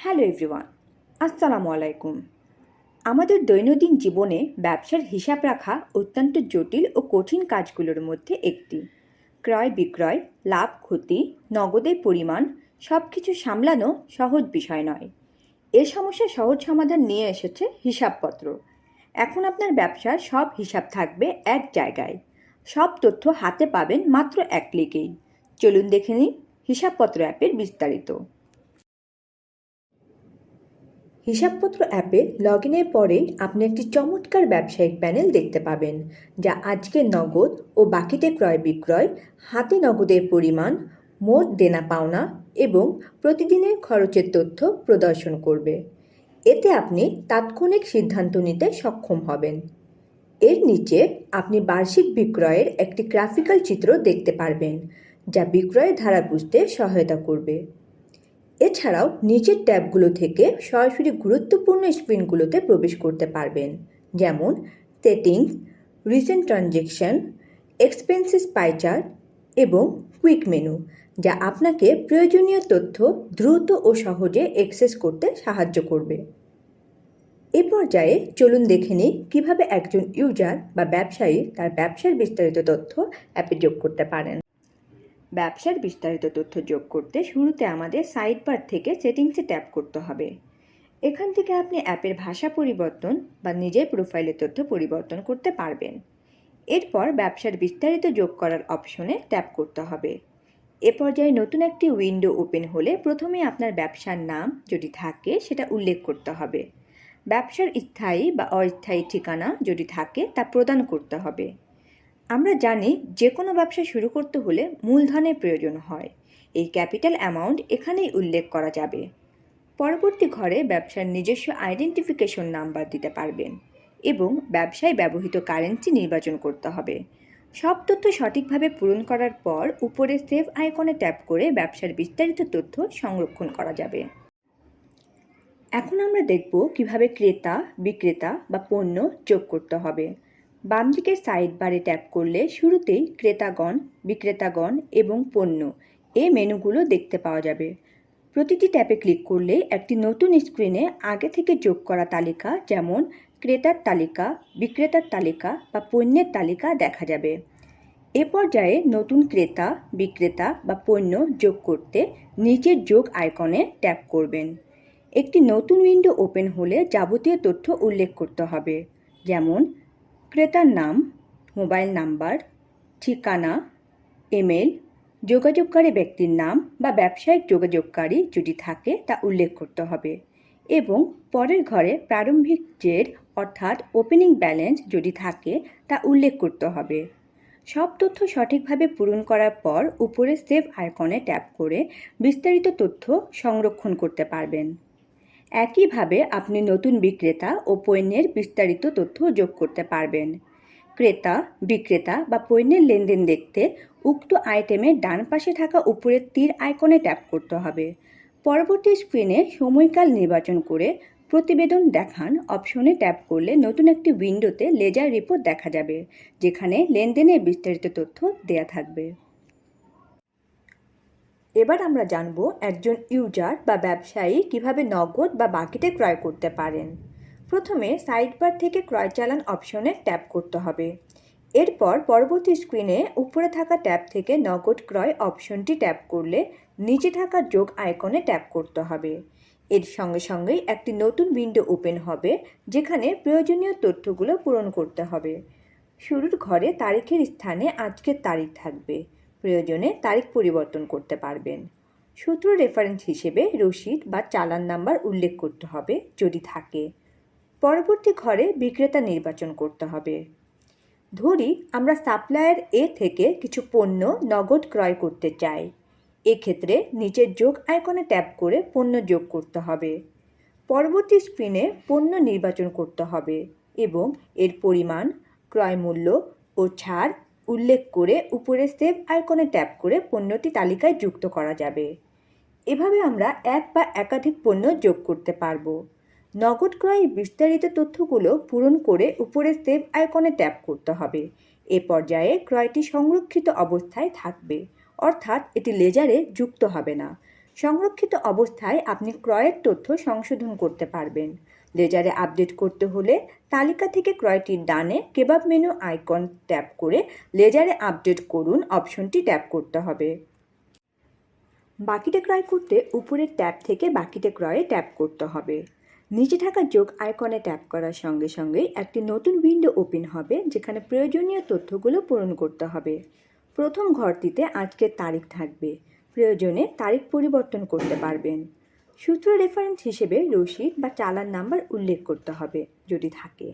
Hello everyone, আসসালামু আলাইকুম। আমাদের দৈনন্দিন জীবনে ব্যবসার হিসাব রাখা অত্যন্ত জটিল ও কঠিন কাজগুলোর মধ্যে একটি। ক্রয় বিক্রয়, লাভ ক্ষতি, নগদের পরিমাণ সব কিছু সামলানো সহজ বিষয় নয়। এ সমস্যার সহজ সমাধান নিয়ে এসেছে হিসাবপত্র। এখন আপনার ব্যবসার সব হিসাব থাকবে এক জায়গায়। সব তথ্য হাতে পাবেন মাত্র এক ক্লিকেই। চলুন দেখে নিন হিসাবপত্র অ্যাপের বিস্তারিত। হিসাবপত্র অ্যাপে লগ ইনের পরেই আপনি একটি চমৎকার ব্যবসায়িক প্যানেল দেখতে পাবেন, যা আজকের নগদ ও বাকিতে ক্রয় বিক্রয়, হাতে নগদের পরিমাণ, মোট দেনা পাওনা এবং প্রতিদিনের খরচের তথ্য প্রদর্শন করবে। এতে আপনি তাৎক্ষণিক সিদ্ধান্ত নিতে সক্ষম হবেন। এর নিচে আপনি বার্ষিক বিক্রয়ের একটি গ্রাফিক্যাল চিত্র দেখতে পারবেন, যা বিক্রয়ের ধারা বুঝতে সহায়তা করবে। এছাড়াও নিচের ট্যাবগুলো থেকে সরাসরি গুরুত্বপূর্ণ স্ক্রিনগুলোতে প্রবেশ করতে পারবেন, যেমন settings recent transaction expenses pie chart এবং কুইক মেনু যা আপনাকে প্রয়োজনীয় তথ্য দ্রুত ও সহজে অ্যাক্সেস করতে সাহায্য করবে। এ পর্যায়ে চলুন দেখে নিই কীভাবে একজন ইউজার বা ব্যবসায়ী তার ব্যবসার বিস্তারিত তথ্য অ্যাপে যোগ করতে পারেন। ব্যবসার বিস্তারিত তথ্য যোগ করতে শুরুতে আমাদের সাইড বার থেকে সেটিংসে ট্যাপ করতে হবে। এখান থেকে আপনি অ্যাপের ভাষা পরিবর্তন বা নিজের প্রোফাইলের তথ্য পরিবর্তন করতে পারবেন। এরপর ব্যবসার বিস্তারিত যোগ করার অপশনে ট্যাপ করতে হবে। এ পর্যায়ে নতুন একটি উইন্ডো ওপেন হলে প্রথমে আপনার ব্যবসার নাম যদি থাকে সেটা উল্লেখ করতে হবে। ব্যবসার স্থায়ী বা অস্থায়ী ঠিকানা যদি থাকে তা প্রদান করতে হবে। আমরা জানি যে কোনো ব্যবসা শুরু করতে হলে মূলধনের প্রয়োজন হয়। এই ক্যাপিটাল অ্যামাউন্ট এখানেই উল্লেখ করা যাবে। পরবর্তী ঘরে ব্যবসার নিজস্ব আইডেন্টিফিকেশন নাম্বার দিতে পারবেন এবং ব্যবসায় ব্যবহৃত কারেন্সি নির্বাচন করতে হবে। সব তথ্য সঠিকভাবে পূরণ করার পর উপরে সেভ আইকনে ট্যাপ করে ব্যবসার বিস্তারিত তথ্য সংরক্ষণ করা যাবে। এখন আমরা দেখব কীভাবে ক্রেতা, বিক্রেতা বা পণ্য যোগ করতে হবে। বাম দিকের সাইড বারে ট্যাপ করলে শুরুতেই ক্রেতাগণ, বিক্রেতাগণ এবং পণ্য এই মেনুগুলো দেখতে পাওয়া যাবে। প্রতিটি ট্যাপে ক্লিক করলে একটি নতুন স্ক্রিনে আগে থেকে যোগ করা তালিকা যেমন ক্রেতার তালিকা, বিক্রেতার তালিকা বা পণ্যের তালিকা দেখা যাবে। এ পর্যায়ে নতুন ক্রেতা, বিক্রেতা বা পণ্য যোগ করতে নিচের যোগ আইকনে ট্যাপ করবেন। একটি নতুন উইন্ডো ওপেন হলে যাবতীয় তথ্য উল্লেখ করতে হবে, যেমন ক্রেতার নাম, মোবাইল নাম্বার, ঠিকানা, ইমেল, যোগাযোগকারী ব্যক্তির নাম বা ব্যবসায়িক যোগাযোগকারী যদি থাকে তা উল্লেখ করতে হবে। এবং পরের ঘরে প্রারম্ভিক জের অর্থাৎ ওপেনিং ব্যালেন্স যদি থাকে তা উল্লেখ করতে হবে। সব তথ্য সঠিকভাবে পূরণ করার পর উপরে সেভ আইকনে ট্যাপ করে বিস্তারিত তথ্য সংরক্ষণ করতে পারবেন। একইভাবে আপনি নতুন বিক্রেতা ও পণ্যের বিস্তারিত তথ্য যোগ করতে পারবেন। ক্রেতা, বিক্রেতা বা পণ্যের লেনদেন দেখতে উক্ত আইটেমের ডান পাশে থাকা উপরের তীর আইকনে ট্যাপ করতে হবে। পরবর্তী স্ক্রিনে সময়কাল নির্বাচন করে প্রতিবেদন দেখান অপশনে ট্যাপ করলে নতুন একটি উইন্ডোতে লেজার রিপোর্ট দেখা যাবে, যেখানে লেনদেনের বিস্তারিত তথ্য দেয়া থাকবে। এবার আমরা জানব একজন ইউজার বা ব্যবসায়ী কীভাবে নগদ বা বাকিতে ক্রয় করতে পারেন। প্রথমে সাইডবার থেকে ক্রয় চালান অপশনে ট্যাপ করতে হবে। এরপর পরবর্তী স্ক্রিনে উপরে থাকা ট্যাব থেকে নগদ ক্রয় অপশনটি ট্যাপ করলে নিচে থাকা যোগ আইকনে ট্যাপ করতে হবে। এর সঙ্গে সঙ্গেই একটি নতুন উইন্ডো ওপেন হবে, যেখানে প্রয়োজনীয় তথ্যগুলো পূরণ করতে হবে। শুরুর ঘরে তারিখের স্থানে আজকের তারিখ থাকবে। প্রয়োজনে তারিখ পরিবর্তন করতে পারবেন। সূত্র রেফারেন্স হিসেবে রসিদ বা চালান নাম্বার উল্লেখ করতে হবে যদি থাকে। পরবর্তী ঘরে বিক্রেতা নির্বাচন করতে হবে। ধরি, আমরা সাপ্লায়ার এ থেকে কিছু পণ্য নগদ ক্রয় করতে চাই। এক্ষেত্রে নিচের যোগ আইকনে ট্যাপ করে পণ্য যোগ করতে হবে। পরবর্তী স্ক্রিনে পণ্য নির্বাচন করতে হবে এবং এর পরিমাণ, ক্রয় মূল্য ও ছাড় উল্লেখ করে উপরে সেভ আইকনে ট্যাপ করে পণ্যটি তালিকায় যুক্ত করা যাবে। এভাবে আমরা এক বা একাধিক পণ্য যোগ করতে পারব। নগদ ক্রয় বিস্তারিত তথ্যগুলো পূরণ করে উপরে সেভ আইকনে ট্যাপ করতে হবে। এ পর্যায়ে ক্রয়টি সংরক্ষিত অবস্থায় থাকবে। অর্থাৎ এটি লেজারে যুক্ত হবে না। সংরক্ষিত অবস্থায় আপনি ক্রয়ের তথ্য সংশোধন করতে পারবেন। লেজারে আপডেট করতে হলে তালিকা থেকে ক্রয়টির ডানে কেবাব মেনু আইকন ট্যাপ করে লেজারে আপডেট করুন অপশনটি ট্যাপ করতে হবে। বাকিটা ক্রয় করতে উপরের ট্যাব থেকে বাকিটা ক্রয়ে ট্যাপ করতে হবে। নিচে থাকা যোগ আইকনে ট্যাপ করার সঙ্গে সঙ্গেই একটি নতুন উইন্ডো ওপেন হবে, যেখানে প্রয়োজনীয় তথ্যগুলো পূরণ করতে হবে। প্রথম ঘরটিতে আজকের তারিখ থাকবে। প্রয়োজনে তারিখ পরিবর্তন করতে পারবেন। সূত্র রেফারেন্স হিসেবে রসিদ বা চালান নাম্বার উল্লেখ করতে হবে যদি থাকে।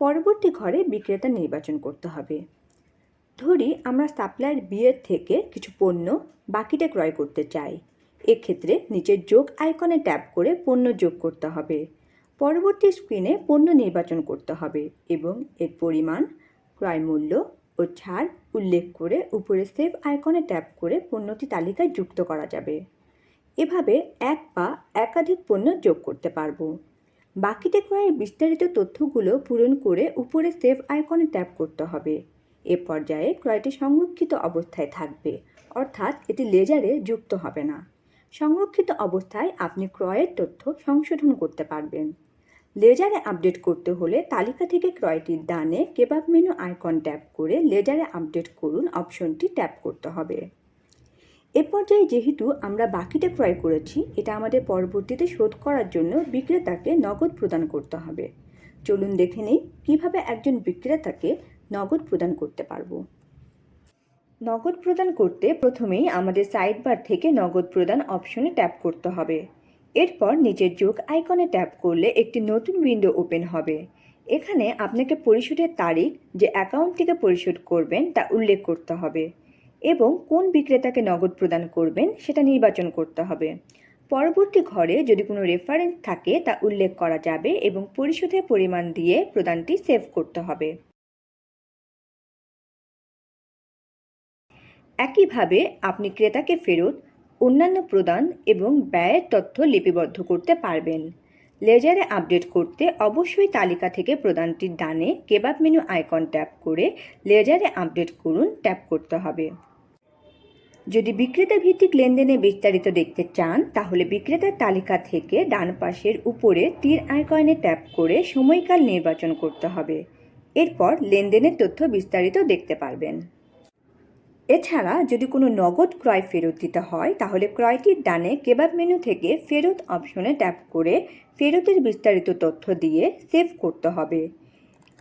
পরবর্তী ঘরে বিক্রেতা নির্বাচন করতে হবে। ধরি আমরা সাপ্লায়ার বিয়ের থেকে কিছু পণ্য বাকিতে ক্রয় করতে চাই। এক্ষেত্রে নিচের যোগ আইকনে ট্যাপ করে পণ্য যোগ করতে হবে। পরবর্তী স্ক্রিনে পণ্য নির্বাচন করতে হবে এবং এর পরিমাণ, ক্রয় মূল্য ও ছাড় উল্লেখ করে উপরে সেভ আইকনে ট্যাপ করে পণ্যটি তালিকায় যুক্ত করা যাবে। এভাবে এক বা একাধিক পণ্য যোগ করতে পারব। বাকিতে ক্রয়ের বিস্তারিত তথ্যগুলো পূরণ করে উপরে সেভ আইকনে ট্যাপ করতে হবে। এ পর্যায়ে ক্রয়টি সংরক্ষিত অবস্থায় থাকবে, অর্থাৎ এটি লেজারে যুক্ত হবে না। সংরক্ষিত অবস্থায় আপনি ক্রয়ের তথ্য সংশোধন করতে পারবেন। লেজারে আপডেট করতে হলে তালিকা থেকে ক্রয়টির ডানে কেবাব মেনু আইকন ট্যাপ করে লেজারে আপডেট করুন অপশনটি ট্যাপ করতে হবে। এ পর্যায়ে যেহেতু আমরা বাকিটা ক্রয় করেছি, এটা আমাদের পরবর্তীতে শোধ করার জন্য বিক্রেতাকে নগদ প্রদান করতে হবে। চলুন দেখে নিই কীভাবে একজন বিক্রেতাকে নগদ প্রদান করতে পারব। নগদ প্রদান করতে প্রথমেই আমাদের সাইড বার থেকে নগদ প্রদান অপশনে ট্যাপ করতে হবে। এরপর নিচের যোগ আইকনে ট্যাপ করলে একটি নতুন উইন্ডো ওপেন হবে। এখানে আপনাকে পরিশোধের তারিখ, যে অ্যাকাউন্ট থেকে পরিশোধ করবেন, তা উল্লেখ করতে হবে। এবং কোন বিক্রেতাকে নগদ প্রদান করবেন সেটা নির্বাচন করতে হবে। পরবর্তী ঘরে যদি কোনো রেফারেন্স থাকে তা উল্লেখ করা যাবে এবং পরিশোধের পরিমাণ দিয়ে প্রদানটি সেভ করতে হবে। একইভাবে আপনি ক্রেতাকে ফেরত, অন্যান্য প্রদান এবং ব্যয়ের তথ্য লিপিবদ্ধ করতে পারবেন। লেজারে আপডেট করতে অবশ্যই তালিকা থেকে প্রদানটির ডানে কেবাব মেনু আইকন ট্যাপ করে লেজারে আপডেট করুন ট্যাপ করতে হবে। যদি বিক্রেতা ভিত্তিক লেনদেনে বিস্তারিত দেখতে চান, তাহলে বিক্রেতার তালিকা থেকে ডান পাশের উপরে তীর আইকনে ট্যাপ করে সময়কাল নির্বাচন করতে হবে। এরপর লেনদেনের তথ্য বিস্তারিত দেখতে পারবেন। এছাড়া যদি কোনো নগদ ক্রয় ফেরত দিতে হয়, তাহলে ক্রয়টির ডানে কেবাব মেনু থেকে ফেরত অপশনে ট্যাপ করে ফেরতের বিস্তারিত তথ্য দিয়ে সেভ করতে হবে।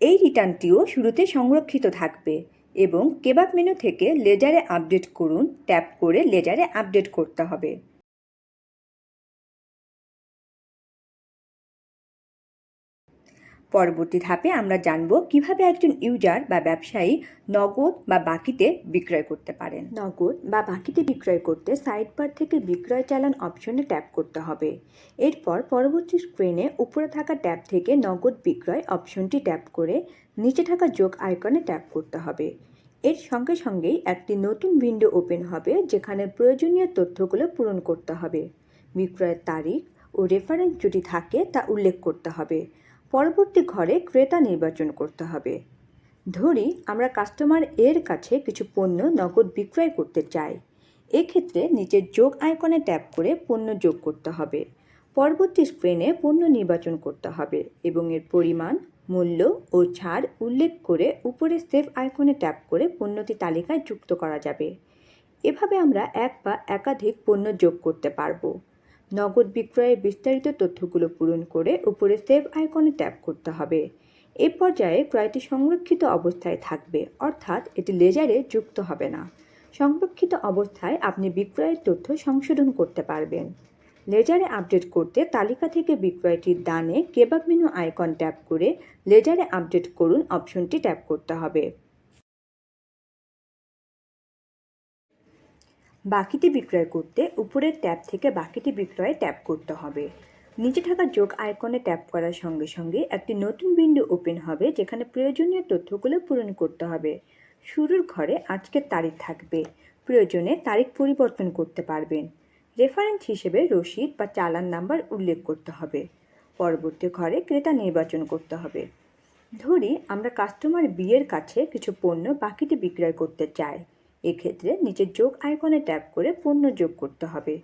এই রিটার্নটিও শুরুতে সংরক্ষিত থাকবে। এবং কেবাব মেনু থেকে লেজারে আপডেট করুন ট্যাপ করে লেজারে আপডেট করতে হবে। পরবর্তী ধাপে আমরা জানব কীভাবে একজন ইউজার বা ব্যবসায়ী নগদ বা বাকিতে বিক্রয় করতে পারেন। নগদ বা বাকিতে বিক্রয় করতে সাইড বার থেকে বিক্রয় চালান অপশনে ট্যাপ করতে হবে। এরপর পরবর্তী স্ক্রিনে উপরে থাকা ট্যাব থেকে নগদ বিক্রয় অপশনটি ট্যাপ করে নিচে থাকা যোগ আইকনে ট্যাপ করতে হবে। এর সঙ্গে সঙ্গেই একটি নতুন উইন্ডো ওপেন হবে যেখানে প্রয়োজনীয় তথ্যগুলো পূরণ করতে হবে। বিক্রয়ের তারিখ ও রেফারেন্স যদি থাকে তা উল্লেখ করতে হবে। পরবর্তী ঘরে ক্রেতা নির্বাচন করতে হবে। ধরি, আমরা কাস্টমার এর কাছে কিছু পণ্য নগদ বিক্রয় করতে চাই। এক্ষেত্রে নিচের যোগ আইকনে ট্যাপ করে পণ্য যোগ করতে হবে। পরবর্তী স্ক্রিনে পণ্য নির্বাচন করতে হবে এবং এর পরিমাণ, মূল্য ও ছাড় উল্লেখ করে উপরে সেভ আইকনে ট্যাপ করে পণ্যটি তালিকায় যুক্ত করা যাবে। এভাবে আমরা এক বা একাধিক পণ্য যোগ করতে পারব। নগদ বিক্রয়ের বিস্তারিত তথ্যগুলো পূরণ করে উপরে সেভ আইকনে ট্যাপ করতে হবে। এ পর্যায়ে ক্রয়টি সংরক্ষিত অবস্থায় থাকবে, অর্থাৎ এটি লেজারে যুক্ত হবে না। সংরক্ষিত অবস্থায় আপনি বিক্রয়ের তথ্য সংশোধন করতে পারবেন। লেজারে আপডেট করতে তালিকা থেকে বিক্রয়টির দানে কেবাব মেনু আইকন ট্যাপ করে লেজারে আপডেট করুন অপশনটি ট্যাপ করতে হবে। বাকিটি বিক্রয় করতে উপরের ট্যাব থেকে বাকিটি বিক্রয়ে ট্যাপ করতে হবে। নিচে থাকা যোগ আইকনে ট্যাপ করার সঙ্গে সঙ্গে একটি নতুন উইন্ডো ওপেন হবে, যেখানে প্রয়োজনীয় তথ্যগুলো পূরণ করতে হবে। শুরুর ঘরে আজকের তারিখ থাকবে, প্রয়োজনে তারিখ পরিবর্তন করতে পারবেন। রেফারেন্স হিসেবে রসিদ বা চালান নাম্বার উল্লেখ করতে হবে। পরবর্তী ঘরে ক্রেতা নির্বাচন করতে হবে। ধরি আমরা কাস্টমার বিয়ের কাছে কিছু পণ্য বাকিতে বিক্রয় করতে চাই। এক্ষেত্রে নিচের যোগ আইকনে ট্যাপ করে পণ্য যোগ করতে হবে।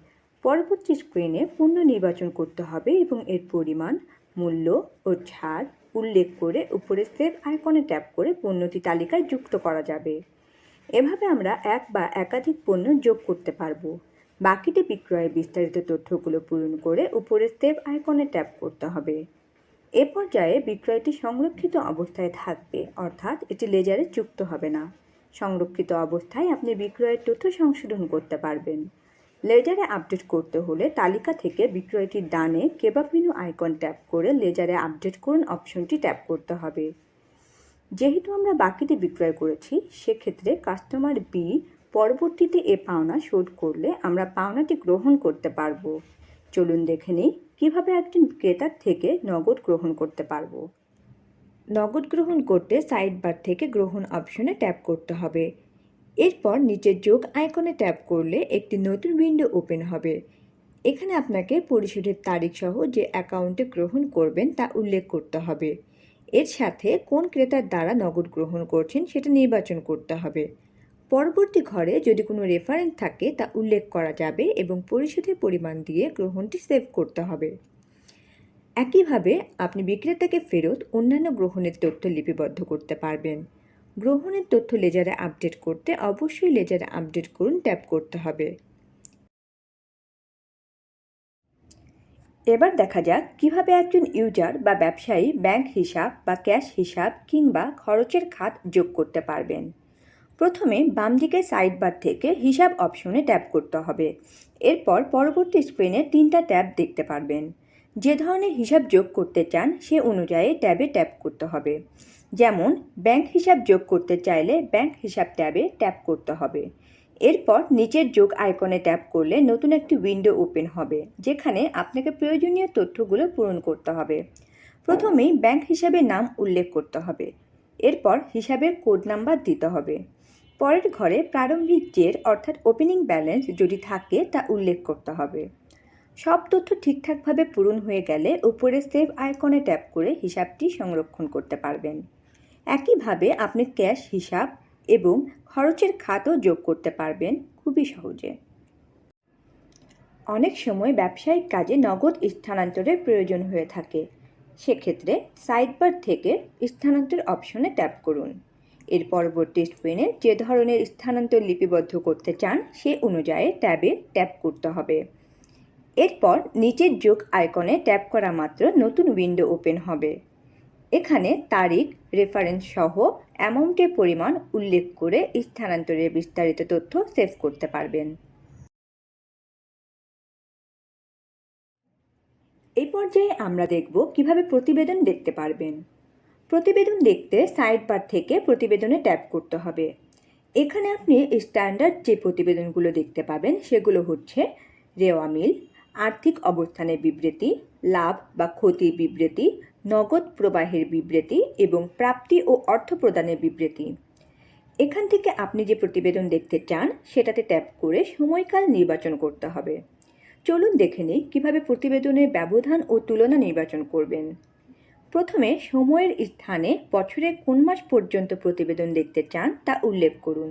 পরবর্তী স্ক্রিনে পণ্য নির্বাচন করতে হবে এবং এর পরিমাণ, মূল্য ও ছাড় উল্লেখ করে উপরে সেভ আইকনে ট্যাপ করে পণ্যটি তালিকায় যুক্ত করা যাবে। এভাবে আমরা এক বা একাধিক পণ্য যোগ করতে পারব। বাকিটি বিক্রয়ের বিস্তারিত তথ্যগুলো পূরণ করে উপরে সেভ আইকনে ট্যাপ করতে হবে। এ পর্যায়ে বিক্রয়টি সংরক্ষিত অবস্থায় থাকবে, অর্থাৎ এটি লেজারে যুক্ত হবে না। সংরক্ষিত অবস্থায় আপনি বিক্রয়ের তথ্য সংশোধন করতে পারবেন। লেজারে আপডেট করতে হলে তালিকা থেকে বিক্রয়টির ডানে কেবাব মেনু আইকন ট্যাপ করে লেজারে আপডেট করুন অপশনটি ট্যাপ করতে হবে। যেহেতু আমরা বাকিটি বিক্রয় করেছি, সেক্ষেত্রে কাস্টমার বি পরবর্তীতে এ পাওনা শোধ করলে আমরা পাওনাটি গ্রহণ করতে পারব। চলুন দেখে নিই কীভাবে একজন ক্রেতার থেকে নগদ গ্রহণ করতে পারব। নগদ গ্রহণ করতে সাইড বার থেকে গ্রহণ অপশনে ট্যাপ করতে হবে। এরপর নিচের যোগ আইকনে ট্যাপ করলে একটি নতুন উইন্ডো ওপেন হবে। এখানে আপনাকে পরিশোধের তারিখ সহ যে অ্যাকাউন্টে গ্রহণ করবেন তা উল্লেখ করতে হবে। এর সাথে কোন ক্রেতার দ্বারা নগদ গ্রহণ করছেন সেটা নির্বাচন করতে হবে। পরবর্তী ঘরে যদি কোনো রেফারেন্স থাকে তা উল্লেখ করা যাবে এবং পরিশোধের পরিমাণ দিয়ে গ্রহণটি সেভ করতে হবে। একইভাবে আপনি বিক্রেতাকে ফেরত অন্যান্য গ্রহণের তথ্য লিপিবদ্ধ করতে পারবেন। গ্রহণের তথ্য লেজারে আপডেট করতে অবশ্যই লেজারে আপডেট করুন, ট্যাপ করতে হবে। এবার দেখা যাক কীভাবে একজন ইউজার বা ব্যবসায়ী ব্যাংক হিসাব বা ক্যাশ হিসাব কিংবা খরচের খাত যোগ করতে পারবেন। প্রথমে বাম দিকে সাইড বার থেকে হিসাব অপশনে ট্যাপ করতে হবে। এরপর পরবর্তী স্ক্রিনে তিনটা ট্যাব দেখতে পারবেন। যে ধরনের হিসাব যোগ করতে চান, সে অনুযায়ী ট্যাবে ট্যাপ করতে হবে। যেমন, ব্যাংক হিসাব যোগ করতে চাইলে ব্যাংক হিসাব ট্যাবে ট্যাপ করতে হবে। এরপর নিচের যোগ আইকনে ট্যাপ করলে নতুন একটি উইন্ডো ওপেন হবে, যেখানে আপনাকে প্রয়োজনীয় তথ্যগুলো পূরণ করতে হবে। প্রথমেই ব্যাংক হিসাবে নাম উল্লেখ করতে হবে। এরপর হিসাবের কোড নাম্বার দিতে হবে। পরের ঘরে প্রারম্ভিক জের অর্থাৎ ওপেনিং ব্যালেন্স যদি থাকে তা উল্লেখ করতে হবে। সব তথ্য ঠিকঠাকভাবে পূরণ হয়ে গেলে উপরে সেভ আইকনে ট্যাপ করে হিসাবটি সংরক্ষণ করতে পারবেন। একইভাবে আপনি ক্যাশ, হিসাব এবং খরচের খাতও যোগ করতে পারবেন খুবই সহজে। অনেক সময় ব্যবসায়িক কাজে নগদ স্থানান্তরের প্রয়োজন হয়ে থাকে। সেক্ষেত্রে সাইডবার থেকে স্থানান্তর অপশনে ট্যাপ করুন। এর পরবর্তী স্ক্রিনে যে ধরনের স্থানান্তর লিপিবদ্ধ করতে চান সে অনুযায়ী ট্যাবে ট্যাপ করতে হবে। এরপর নিচের যোগ আইকনে ট্যাপ করা মাত্র নতুন উইন্ডো ওপেন হবে। এখানে তারিখ রেফারেন্স সহ অ্যামাউন্টের পরিমাণ উল্লেখ করে স্থানান্তরের বিস্তারিত তথ্য সেভ করতে পারবেন। এই পর্যায়ে আমরা দেখব কীভাবে প্রতিবেদন দেখতে পারবেন। প্রতিবেদন দেখতে সাইড বার থেকে প্রতিবেদনে ট্যাপ করতে হবে। এখানে আপনি স্ট্যান্ডার্ড যে প্রতিবেদনগুলো দেখতে পাবেন সেগুলো হচ্ছে রেওয়া মিল আর্থিক অবস্থানের বিবৃতি, লাভ বা ক্ষতির বিবৃতি, নগদ প্রবাহের বিবৃতি এবং প্রাপ্তি ও অর্থ প্রদানের বিবৃতি। এখান থেকে আপনি যে প্রতিবেদন দেখতে চান, সেটাতে ট্যাপ করে সময়কাল নির্বাচন করতে হবে। চলুন দেখে নিই কীভাবে প্রতিবেদনের ব্যবধান ও তুলনা নির্বাচন করবেন। প্রথমে সময়ের স্থানে বছরের কোন মাস পর্যন্ত প্রতিবেদন দেখতে চান তা উল্লেখ করুন।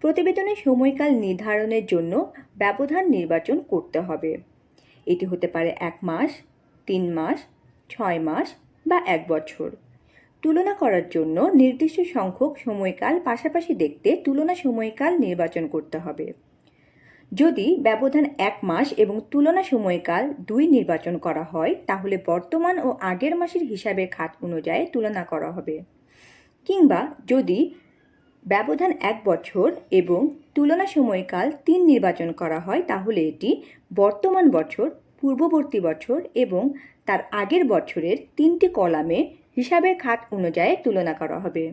প্রতিবেদনের সময়কাল নির্ধারণের জন্য ব্যবধান নির্বাচন করতে হবে। এটি হতে পারে এক মাস, তিন মাস, ছয় মাস বা এক বছর। তুলনা করার জন্য নির্দিষ্ট সংখ্যক সময়কাল পাশাপাশি দেখতে তুলনা সময়কাল নির্বাচন করতে হবে। যদি ব্যবধান এক মাস এবং তুলনা সময়কাল দুই নির্বাচন করা হয়, তাহলে বর্তমান ও আগের মাসের হিসাবের খাত অনুযায়ী তুলনা করা হবে। কিংবা যদি ব্যবধান এক বছর এবং তুলনা সময়কাল তিন নির্বাচন করা হয়, তাহলে এটি বর্তমান বছর, পূর্ববর্তী বছর এবং তার আগের বছরের তিনটি কলামে হিসাবের খাত অনুযায়ী তুলনা করা হবে।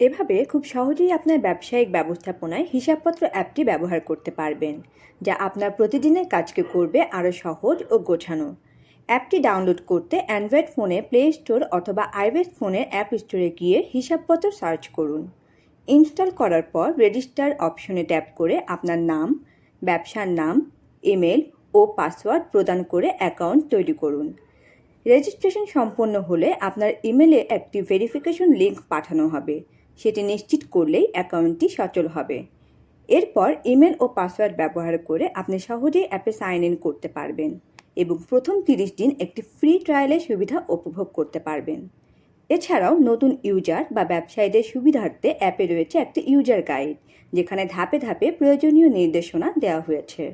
এভাবে খুব সহজেই আপনার ব্যবসায়িক ব্যবস্থাপনায় হিসাবপত্র অ্যাপটি ব্যবহার করতে পারবেন, যা আপনার প্রতিদিনের কাজকে করবে আরও সহজ ও গোছানো। অ্যাপটি ডাউনলোড করতে অ্যান্ড্রয়েড ফোনে প্লে স্টোর অথবা আইওএস ফোনের অ্যাপ স্টোরে গিয়ে হিসাবপত্র সার্চ করুন। ইনস্টল করার পর রেজিস্টার অপশনে ট্যাপ করে আপনার নাম, ব্যবসার নাম, ইমেল ও পাসওয়ার্ড প্রদান করে অ্যাকাউন্ট তৈরি করুন। রেজিস্ট্রেশন সম্পন্ন হলে আপনার ইমেলে একটি ভেরিফিকেশন লিঙ্ক পাঠানো হবে। সেটি নিশ্চিত করলেই অ্যাকাউন্টটি সচল হবে। এরপর ইমেল ও পাসওয়ার্ড ব্যবহার করে আপনি সহজেই অ্যাপে সাইন ইন করতে পারবেন এবং প্রথম তিরিশ দিন একটি ফ্রি ট্রায়ালের সুবিধা উপভোগ করতে পারবেন। এছাড়াও নতুন ইউজার বা ব্যবসায়ীদের সুবিধার্থে অ্যাপে রয়েছে একটি ইউজার গাইড যেখানে ধাপে ধাপে প্রয়োজনীয় নির্দেশনা দেওয়া হয়েছে।